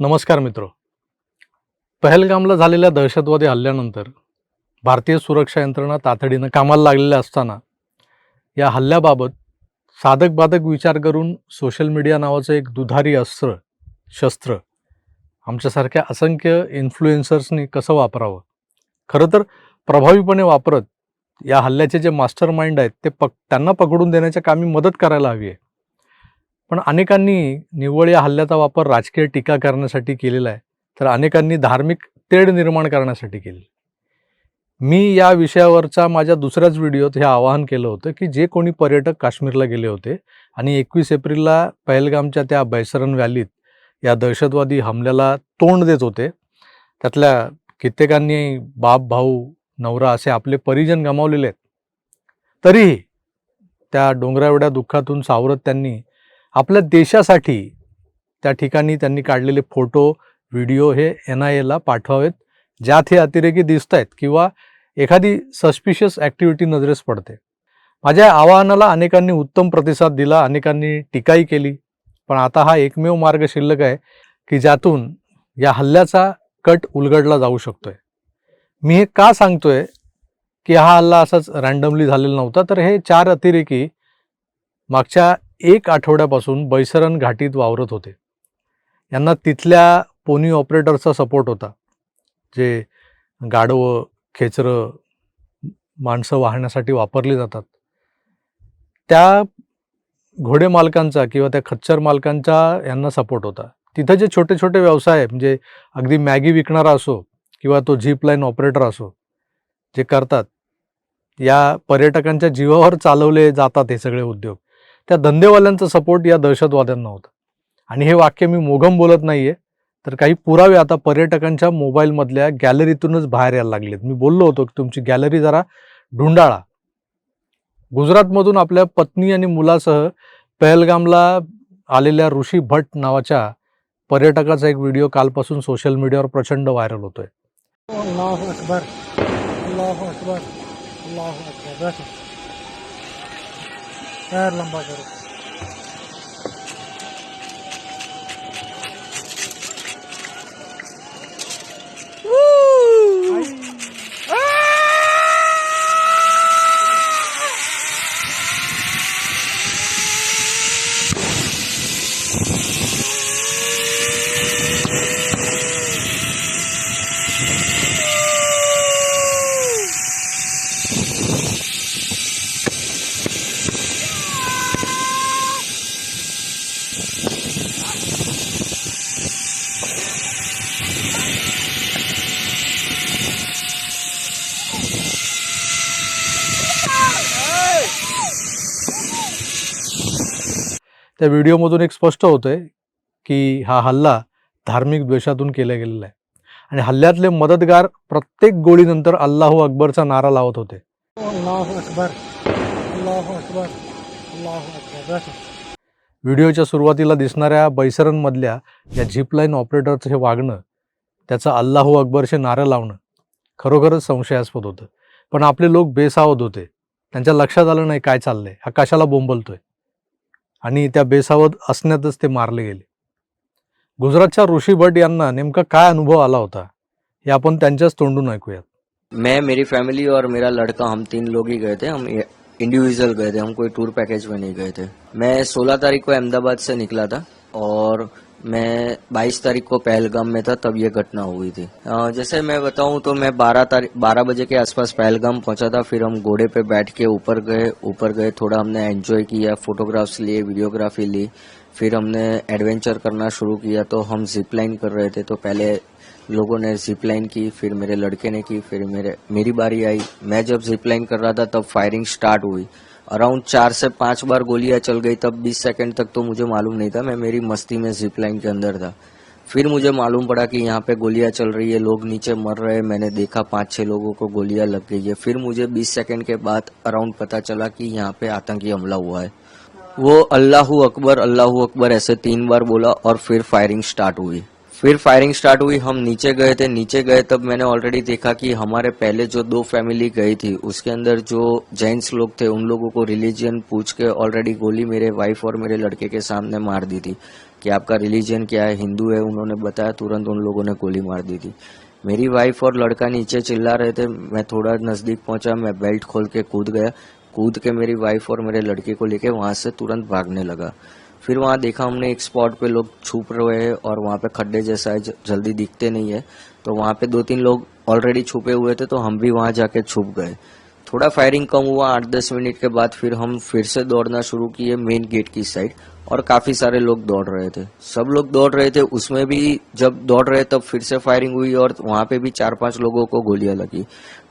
नमस्कार मित्र. पहलगामला झालेल्या दहशतवादी हल्ल्यानंतर भारतीय सुरक्षा यंत्रणा तातडीनं कामाला लागलेल्या असताना या हल्ल्याबाबत साधक बाधक विचार करून सोशल मीडिया नावाचं एक दुधारी अस्त्र शस्त्र आमच्यासारख्या असंख्य इन्फ्लुएन्सर्सनी कसं वापरावं? खरं तर प्रभावीपणे वापरत या हल्ल्याचे जे मास्टर माइंड आहेत ते पक त्यांना पकडून देण्याच्या कामी मदत करायला हवी आहे. पण अनेकांनी निव्वळ या हल्ल्याचा वापर राजकीय टीका करण्यासाठी केलेला आहे. तर अनेकांनी धार्मिक तेढ निर्माण करण्यासाठी केली मी या विषयावरचा माझ्या दुसऱ्याच व्हिडिओत हे आवाहन केलं होतं की जे कोणी पर्यटक काश्मीरला गेले होते आणि एकवीस एप्रिलला पहलगामच्या त्या बैसरन व्हॅलीत या दहशतवादी हमल्याला तोंड देत होते. त्यातल्या कित्येकांनी बाप भाऊ नवरा असे आपले परिजन गमावलेले आहेत. तरीही त्या डोंगराएवढ्या दुःखातून सावरत त्यांनी आपल्या देशासाठी त्या ठिकाणी त्यांनी काढलेले फोटो व्हिडिओ हे एन आय एला पाठवावेत. ज्यात हे अतिरेकी दिसत आहेत किंवा एखादी सस्पिशियस ॲक्टिव्हिटी नजरेस पडते. माझ्या आवाहनाला अनेकांनी उत्तम प्रतिसाद दिला अनेकांनी टीकाही केली. पण आता हा एकमेव मार्ग शिल्लक आहे की ज्यातून या हल्ल्याचा कट उलगडला जाऊ शकतोय. मी हे का सांगतोय? की हा हल्ला असाच रँडमली झालेला नव्हता तर हे चार अतिरेकी मागच्या एक आठवड्यापासून बैसरण घाटीत वावरत होते. यांना तिथल्या पोनी ऑपरेटरचा सपोर्ट होता. जे गाडवं खेचरं माणसं वाहण्यासाठी वापरली जातात. त्या घोडे मालकांचा किंवा त्या खच्चर मालकांचा यांना सपोर्ट होता. तिथं जे छोटे छोटे व्यवसाय म्हणजे अगदी मॅगी विकणारा असो किंवा तो झीप लाईन ऑपरेटर असो जे करतात या पर्यटकांच्या जीवावर चालवले जातात हे सगळे उद्योग. त्या धंदेवाल्यांचा सपोर्ट या दहशतवाद्यांना होता. आणि हे वाक्य मी मोघम बोलत नाहीये तर काही पुरावे आता पर्यटकांच्या मोबाईलमधल्या गॅलरीतूनच बाहेर यायला लागलेत. मी बोललो होतो की तुमची गॅलरी जरा ढुंडाळा गुजरातमधून आपल्या पत्नी आणि मुलासह पहलगामला आलेल्या ऋषी भट नावाच्या पर्यटकाचा एक व्हिडिओ कालपासून सोशल मीडियावर प्रचंड व्हायरल होतोय. लंबा करो त्या व्हिडिओमधून एक स्पष्ट होतंय की हा हल्ला धार्मिक द्वेषातून केला गेलेला आहे. आणि हल्ल्यातले मदतगार प्रत्येक गोळीनंतर अल्लाहू अकबरचा नारा लावत होते. व्हिडिओच्या सुरुवातीला दिसणाऱ्या बैसरनमधल्या या झिपलाईन ऑपरेटरचं हे वागणं त्याचं अल्लाहू अकबरचे नारं लावणं खरोखरच संशयास्पद होतं. पण आपले लोक बेसावध होते. त्यांच्या लक्षात आलं नाही काय चाललंय. हा कशाला बोंबलतोय? आणि त्या बेसावध असण्यातच ते मारले गेले. गुजरातच्या ऋषी भट यांना नेमका काय अनुभव आला होता हे आपण त्यांच्याच तोंडून ऐकूयात. मैं मेरी फैमिली और मेरा लड़का हम तीन लोग ही गए थे हम इंडिविजुअल गए थे हम कोई टूर पैकेज में नहीं गए थे। मैं 16 तारीख को अहमदाबाद से निकला था और मैं 22 तारीख को पहलगाम में था, तब ये घटना हुई थी। जैसे मैं बताऊँ तो मैं 12 तारीख 12 बजे के आसपास पहलगाम पहुँचा था, फिर हम घोड़े पे बैठ के ऊपर गए ऊपर गए, थोड़ा हमने एंजॉय किया फोटोग्राफ्स लिए वीडियोग्राफी ली, फिर हमने एडवेंचर करना शुरू किया तो हम जिप लाइन कर रहे थे तो पहले लोगों ने जिप लाइन की, फिर मेरे लड़के ने की, फिर मेरे, मेरी बारी आई। मैं जब जिप लाइन कर रहा था, तब फायरिंग स्टार्ट हुई। अराउंड चार से पाँच बार गोलियाँ चल गई, तब 20 सेकंड तक तो मुझे मालूम नहीं था। मैं मेरी मस्ती में जिपलाइन के अंदर था। फिर मुझे मालूम पड़ा कि यहाँ पे गोलियाँ चल रही है, लोग नीचे मर रहे हैं। मैंने देखा पाँच छह लोगों को गोलियाँ लग गई है। फिर मुझे 20 सेकंड के बाद अराउंड पता चला कि यहाँ पे आतंकी हमला हुआ है। वो अल्लाह अकबर अल्लाह अकबर ऐसे तीन बार बोला और फिर फायरिंग स्टार्ट हुई। फिर फायरिंग स्टार्ट हुई, हम नीचे गए थे, नीचे गए तब मैंने ऑलरेडी देखा कि हमारे पहले जो दो फैमिली गई थी, उसके अंदर जो जेंट्स लोग थे, उन लोगों को रिलीजियन पूछ के ऑलरेडी गोली मेरे वाइफ और मेरे लड़के के सामने मार दी थी कि आपका रिलीजियन क्या है, हिंदू है, उन्होंने बताया, तुरंत उन लोगों ने गोली मार दी थी। मेरी वाइफ और लड़का नीचे चिल्ला रहे थे, मैं थोड़ा नज़दीक पहुँचा, मैं बेल्ट खोल के कूद गया, कूद के मेरी वाइफ और मेरे लड़के को लेके वहाँ से तुरंत भागने लगा। फिर वहाँ देखा हमने एक स्पॉट पे लोग छुप रहे हैं और वहाँ पे खड्डे जैसा है जल्दी दिखते नहीं है। तो वहाँ पे दो तीन लोग ऑलरेडी छुपे हुए थे तो हम भी वहाँ जाके छुप गए। थोड़ा फायरिंग कम हुआ, आठ दस मिनट के बाद फिर हम फिर से दौड़ना शुरू किए मेन गेट की साइड और काफ़ी सारे लोग दौड़ रहे थे। सब लोग दौड़ रहे थे, उसमें भी जब दौड़ रहे तब फिर से फायरिंग हुई और वहाँ पे भी चार पाँच लोगों को गोलियाँ लगी।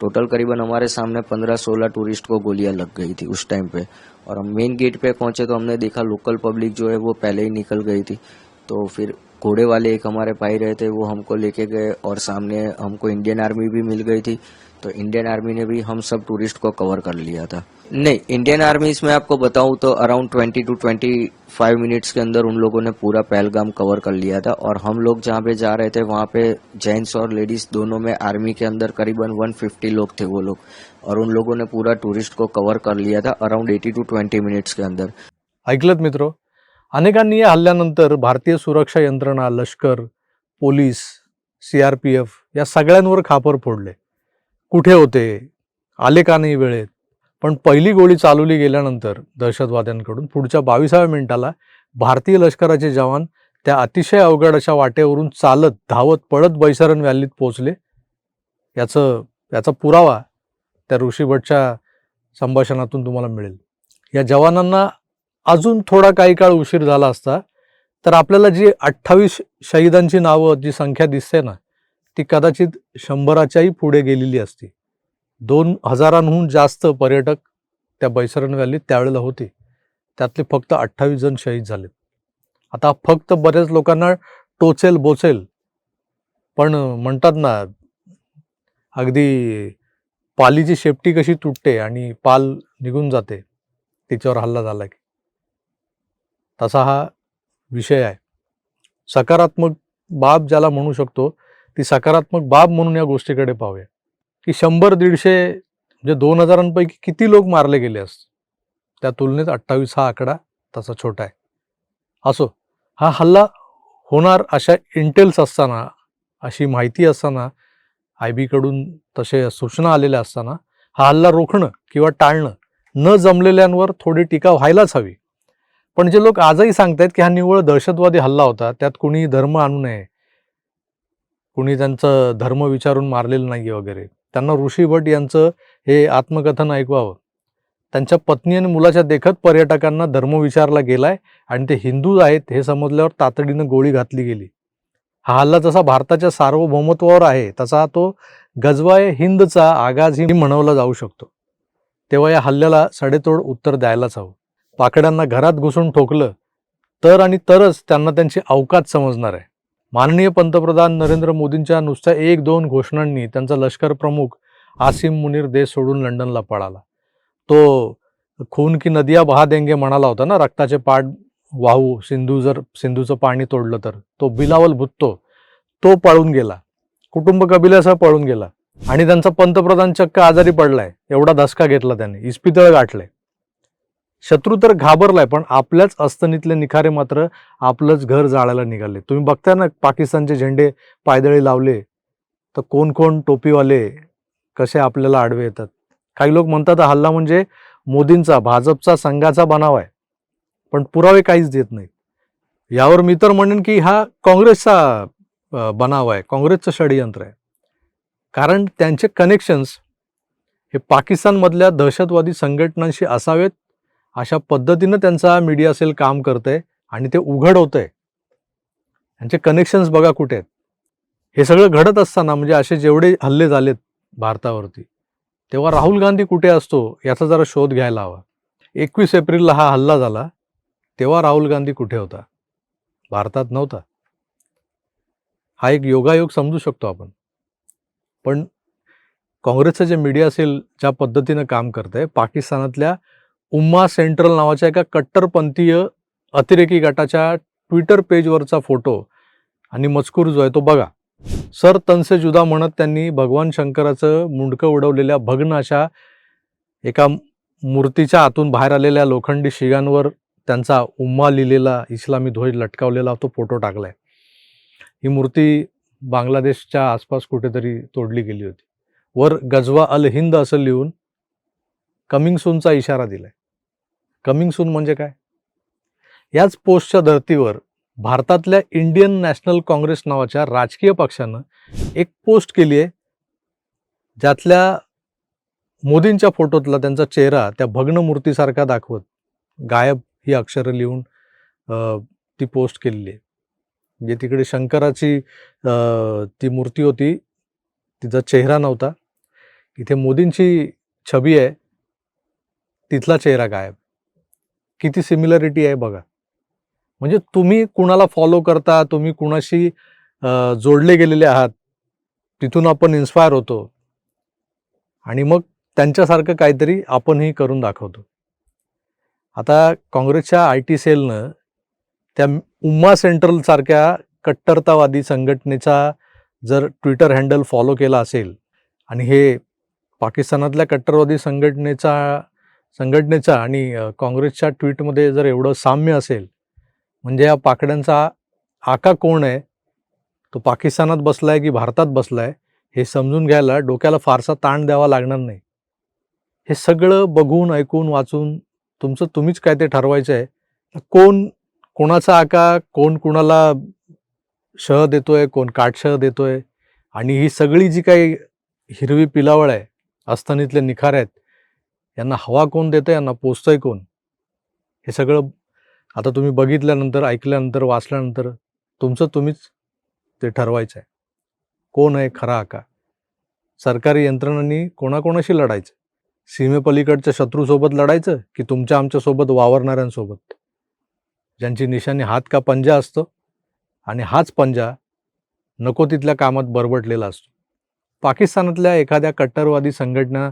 टोटल करीबन हमारे सामने पंद्रह सोलह टूरिस्ट को गोलियाँ लग गई थी उस टाइम पे। और हम मेन गेट पे पहुँचे तो हमने देखा लोकल पब्लिक जो है वो पहले ही निकल गई थी। तो फिर घोड़े वाले एक हमारे भाई रहे थे, वो हमको लेके गए और सामने हमको इंडियन आर्मी भी मिल गई थी। तो इंडियन आर्मी ने भी हम सब टूरिस्ट को कवर कर लिया था। नहीं इंडियन आर्मी इसमें आपको बताऊँ तो around twenty two twenty five minutes के अंदर उन लोगों ने पूरा पहलगाम कवर कर लिया था और हम लोग जहाँ पे जा रहे थे, वहाँ पे जेंट्स और लेडीज़ दोनों में आर्मी के अंदर करीबन 150 लोग थे वो लोग और उन लोगों ने पूरा टूरिस्ट को कवर कर लिया था अराउंड एटी टू 20 मिनट्स के अंदर। ऐकलत मित्र अनेकांनी या हल्ल्यानंतर भारतीय सुरक्षा यंत्रणा लष्कर police C R P F या सगळ्यांवर खापर फोडले. कुठे होते? आले का नाही वेळेत? पण पहिली गोळी चालवली गेल्यानंतर दहशतवाद्यांकडून पुढच्या बावीसाव्या मिनिटाला भारतीय लष्कराचे जवान त्या अतिशय अवघड अशा वाटेवरून चालत धावत पळत बैसरण व्हॅलीत पोहोचले. याचं याचा पुरावा त्या ऋषीभटच्या संभाषणातून तुम्हाला मिळेल. या जवानांना अजून थोडा काही काळ उशीर झाला असता तर आपल्याला जी अठ्ठावीस शहीदांची नावं जी संख्या दिसते ना ती कदाचित शंभराच्याही पुढे गेलेली असती. दोन हजारांहून जास्त पर्यटक त्या बैसरण व्हॅलीत त्यावेळेला होते. त्यातले फक्त अठ्ठावीस जण शहीद झालेत. आता फक्त बऱ्याच लोकांना टोचेल बोचेल पण म्हणतात ना अगदी पालीची शेपटी कशी तुटते आणि पाल निघून जाते तिच्यावर हल्ला झाला की तसा हा विषय आहे. सकारात्मक बाब ज्याला म्हणू शकतो ती सकारात्मक बाब म्हणून या गोष्टीकडे पाहूया. की शंभर दीडशे म्हणजे दोन हजारांपैकी किती लोक मारले गेले असते त्या तुलनेत अठ्ठावीस हा आकडा तसा छोटा आहे. असो हा हल्ला होणार अशा इंटेल्स असताना अशी माहिती असताना आय बीकडून तसे सूचना आलेल्या असताना हा हल्ला रोखणं किंवा टाळणं न जमलेल्यांवर थोडी टीका व्हायलाच हवी. पण जे लोक आजही सांगतायत की हा निव्वळ दहशतवादी हल्ला होता त्यात कुणी धर्म आणू नये. कुणी त्यांचं धर्म विचारून मारलेलं नाहीये वगैरे. त्यांना ऋषी भट यांचं हे आत्मकथन ऐकवावं. त्यांच्या पत्नी आणि मुलाच्या देखत पर्यटकांना धर्म विचारला गेलाय आणि ते हिंदू आहेत हे समजल्यावर तातडीनं गोळी घातली गेली. हा हल्ला जसा भारताच्या सार्वभौमत्वावर आहे तसा तो गजवाय हिंदचा आगाजही म्हणवला जाऊ शकतो. तेव्हा या हल्ल्याला सडेतोड उत्तर द्यायलाच हवं. पाकड्यांना घरात घुसून ठोकलं तर आणि तरच त्यांना त्यांची अवकात समजणार आहे. माननीय पंतप्रधान नरेंद्र मोदींच्या नुसत्या एक दोन घोषणांनी त्यांचा लष्कर प्रमुख आसिम मुनीर देश सोडून लंडनला पळाला. तो खून की नदिया बहा देंगे म्हणाला होता ना रक्ताचे पाठ वाहू सिंधू जर सिंधूचं पाणी तोडलं तर. तो बिलावल भुत्तो तो पळून गेला. कुटुंब कबिल्यासह पळून गेला. आणि त्यांचा पंतप्रधान चक्क आजारी पडलाय एवढा धसका घेतला त्याने. इस्पितळ गाठलंय. शत्रू तर घाबरलाय पण आपल्याच अस्तनीतले निखारे मात्र आपलंच घर जाळायला निघाले. तुम्ही बघताय ना पाकिस्तानचे झेंडे पायदळी लावले तर कोण कोण टोपीवाले कसे आपल्याला आडवे येतात? काही लोक म्हणतात हल्ला म्हणजे मोदींचा भाजपचा संघाचा बनाव आहे पण पुरावे काहीच देत नाहीत. यावर मी तर म्हणेन की हा काँग्रेसचा बनाव आहे काँग्रेसचं षडयंत्र आहे. कारण त्यांचे कनेक्शन्स हे पाकिस्तानमधल्या दहशतवादी संघटनांशी असावेत अशा पद्धतीनं त्यांचा मीडिया सेल काम करतंय आणि ते उघड होतंय त्यांचे कनेक्शन्स बघा कुठे आहेत. हे सगळं घडत असताना म्हणजे असे जेवढे हल्ले झालेत भारतावरती तेव्हा राहुल गांधी कुठे असतो याचा जरा शोध घ्यायला हवा. एकवीस एप्रिलला हा हल्ला झाला तेव्हा राहुल गांधी कुठे होता? भारतात नव्हता. हा एक योगायोग समजू शकतो आपण. पण काँग्रेसचं जे मीडिया असेल ज्या पद्धतीनं काम करत आहे पाकिस्तानातल्या उम्मा सेंट्रल नावाच्या एका कट्टरपंथीय अतिरेकी गटाच्या ट्विटर पेजवरचा फोटो आणि मजकूर जो आहे तो बघा. सर तनसे जुदा म्हणत त्यांनी भगवान शंकराचं मुंडकं उडवलेल्या भग्न अशा एका मूर्तीच्या आतून बाहेर आलेल्या लोखंडी शिगांवर त्यांचा उम्मा लिहिलेला इस्लामी ध्वज लटकावलेला तो फोटो टाकलाय. ही मूर्ती बांगलादेशच्या आसपास कुठेतरी तोडली गेली होती. वर गजवा अल हिंद असं लिहून कमिंग सूनचा इशारा दिलाय. कमिंग सून म्हणजे काय? याच पोस्टच्या धर्तीवर भारतातल्या इंडियन नॅशनल काँग्रेस नावाच्या राजकीय पक्षानं एक पोस्ट केली आहे ज्यातल्या मोदींच्या फोटोतला त्यांचा चेहरा त्या भग्न मूर्तीसारखा दाखवत गायब ही अक्षरं लिहून ती पोस्ट केलेली आहे. म्हणजे तिकडे शंकराची ती मूर्ती होती तिचा चेहरा नव्हता. इथे मोदींची छबी आहे. तिथला चेहरा गायब. किती सिमिलरिटी आहे बघा. म्हणजे तुम्ही कुणाला फॉलो करता तुम्ही कुणाशी जोडले गेलेले आहात तिथून आपण इन्स्पायर होतो. आणि मग त्यांच्यासारखं काहीतरी आपणही करून दाखवतो. आता काँग्रेसच्या आय टी सेलनं त्या उम्मा सेंट्रलसारख्या कट्टरतावादी संघटनेचा जर ट्विटर हँडल फॉलो केला असेल आणि हे पाकिस्तानातल्या कट्टरवादी संघटनेचा संघटनेचा आणि काँग्रेसच्या ट्विटमध्ये जर एवढं साम्य असेल म्हणजे या पाकड्यांचा आका कोण आहे? तो पाकिस्तानात बसला आहे की भारतात बसला आहे हे समजून घ्यायला डोक्याला फारसा ताण द्यावा लागणार नाही. हे सगळं बघून ऐकून वाचून तुमचं तुम्हीच काय ते ठरवायचं आहे? कोण कोणाचा आका कोण कोणाला शह देतोय कोण काटशह देतोय? आणि ही सगळी जी काही हिरवी पिलावळ आहे अस्थानीतले निखार आहेत यांना हवा कोण देतं यांना पोचतंय कोण? हे सगळं आता तुम्ही बघितल्यानंतर ऐकल्यानंतर वाचल्यानंतर तुमचं तुम्हीच ते ठरवायचं आहे कोण आहे खरा आका सरकारी यंत्रणांनी कोणाकोणाशी लढायचं? सीमेपलीकडच्या शत्रूसोबत लढायचं की तुमच्या आमच्यासोबत वावरणाऱ्यांसोबत? ज्यांची निशाणी हात का पंजा असतो आणि हाच पंजा नको तिथल्या कामात बरबटलेला असतो. पाकिस्तानातल्या एखाद्या कट्टरवादी संघटना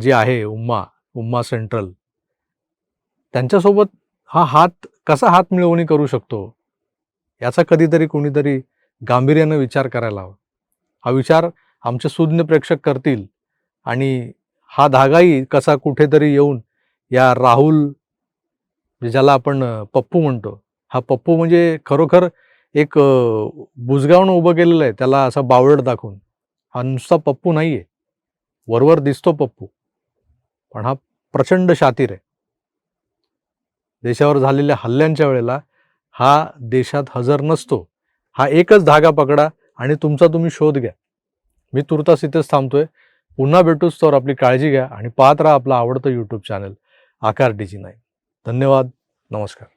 जी आहे उम्मा उम्मा सेंट्रल. त्यांच्यासोबत हा हात कसा हात मिळवणी करू शकतो? याचा कधीतरी कोणीतरी गांभीर्यानं विचार करायला हवा. हा विचार आमचे सुज्ञ प्रेक्षक करतील आणि हा धागाही कसा कुठेतरी येऊन या राहुल ज्याला आपण पप्पू म्हणतो हा पप्पू म्हणजे खरोखर एक बुजगावनं उभं केलेलं आहे. त्याला असा बावळट दाखवून. हा नुसता पप्पू नाही आहे वरवर दिसतो पप्पू. पण हा प्रचंड शातीर आहे. देशावर झालेल्या हल्ल्यांच्या वेळेला हा देशात हजर नसतो. हा एकच धागा पकडा आणि तुमचा तुम्ही शोध घ्या. मी तुर्तास इथेच थांबतोय. पुन्हा भेटूच तर आपली काळजी घ्या आणि पाहत राहा आपलं आवडतं यूट्यूब चॅनल आकार डीजी नाही धन्यवाद. नमस्कार.